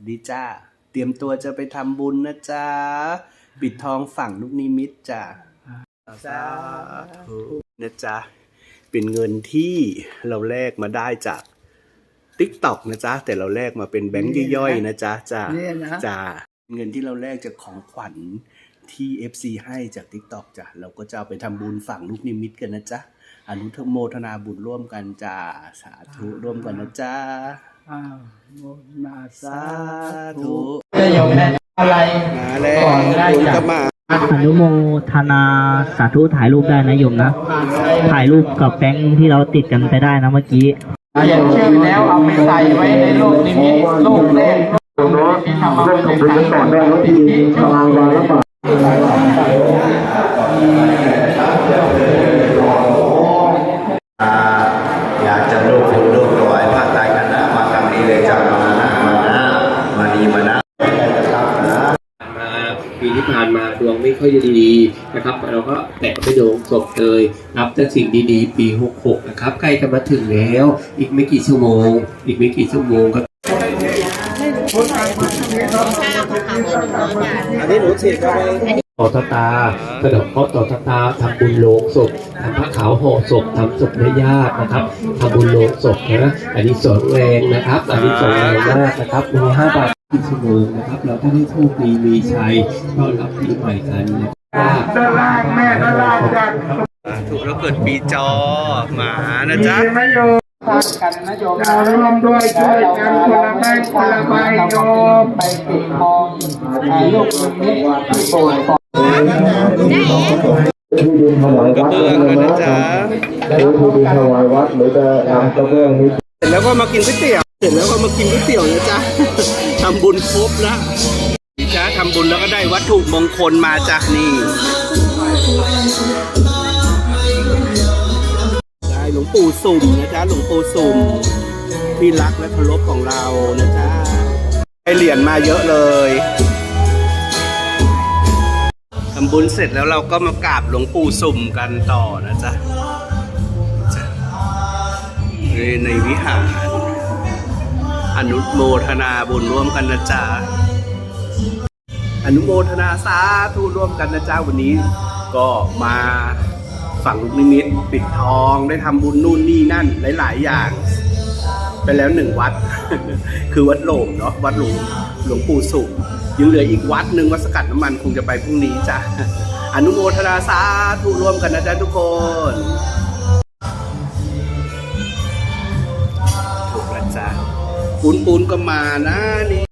วัสดีจ้า เตรียมตัวจะไปทำบุญนะจ๊ะ ปิดทองฝั่งลูกนิมิตจ้ะสาธุนะจ๊ะ เป็นเงินที่เราแลกมาได้จาก t ิ k t o k นะจ๊ะ แต่เราแลกมาเป็นแบงค์ย่อยๆนะจ๊ะจ้าเนี่ยนะจ้าเงินที่เราแลกจากของขวัญที่ FC ให้จาก t ิ k t o k จ้ะ เราก็จะเอาไปทำบุญฝั่งลูกนิมิตกันนะจ๊ะ อนุโมทนาบุญร่วมกันจ้า สาธุร่วมกันนะจ๊ะ อ้าวโมนาสาสาธุธุจะยมได้อะไรมาแล้วก่อนได้บุญจ้ะก็มาอนุโมทนาสาธุถ่ายรูปได้นะโยมนะ ถ่ายรูปกับแบงค์ที่เราติดกันไปได้นะเมื่อกี้เขียนชื่อแล้วเอาไปใส่ไว้ในโลกนิมิตโลกแรกโลกที่ทำมาเป็นสายก่อนได้สิทธิชอบอย ปีที่ผ่านมาดวงไม่ค่อยดีนะครับ เราก็แตะไปดวงศพเลยรับแต่สิ่งดีๆ ปี 66 นะครับใกล้จะมาถึงแล้ว อีกไม่กี่ชั่วโมง อีกไม่กี่ชั่วโมงก็อันนี้หนูฉีดเข้าไปต่อตาตาสะดอกเคราะห์ต่อตาตาทำบุญโลงศพทำพระขาวห่อศพทำศพแม่ญาตินะครับทำบุญโลงศพนะอันนี้สอนแรงนะครับ อันนี้สอนแรงมากนะครับมีห้าบาท ที่ชั่วโมงนะครับ เราท่านให้โชคดีมีชัยต้อนรับปีใหม่กันนะครับด้านล่างแม่ด้านล่างจัดถูกแล้วเกิดปีจอหมานะจ๊ะนโยมกันนะโยมเราร่วมด้วยช่วยกันคนละไม้คนละใบโยมไปปิดทองลูกนิมิตที่โบสถ์กระเบื้องด้วยนะจ๊ะถวายวัดหรือจะทำกระเบื้องนี้แล้วก็มากินก๋วยเตี๋ยว เสร็จแล้วก็มากินก๋วยเตี๋ยวนะจ๊ะ ทำบุญครบแล้วจ๊ะทำบุญแล้วก็ได้วัตถุมงคลมาจากนี่ได้หลวงปู่สุ่มนะจ๊ะหลวงปู่สุ่มที่รักและเคารพของเรานะจ๊ะได้เหรียญมาเยอะเลยทำบุญเสร็จแล้วเราก็มากราบหลวงปู่สุ่มกันต่อนะจ๊ะในวิหาร อนุโมทนาบุญร่วมกันนะจ๊ะอนุโมทนาสาธุร่วมกันนะจ๊ะวันนี้ ก็มาฝั่งลูกนิมิตปิดทองได้ทำบุญนู่นนี่นั่นหลาย ๆ อย่าง ไปแล้วหนึ่งวัด คือวัดโหลมเนาะวัดหลวงหลวงปู่สุขยังเหลืออีกวัดหนึ่งวัดสกัดน้ำมันคงจะไปพรุ่งนี้จ้ะอนุโมทนาสาธุร่วมกันนะจ๊ะทุกคน ปูนปูนก็มานะนี่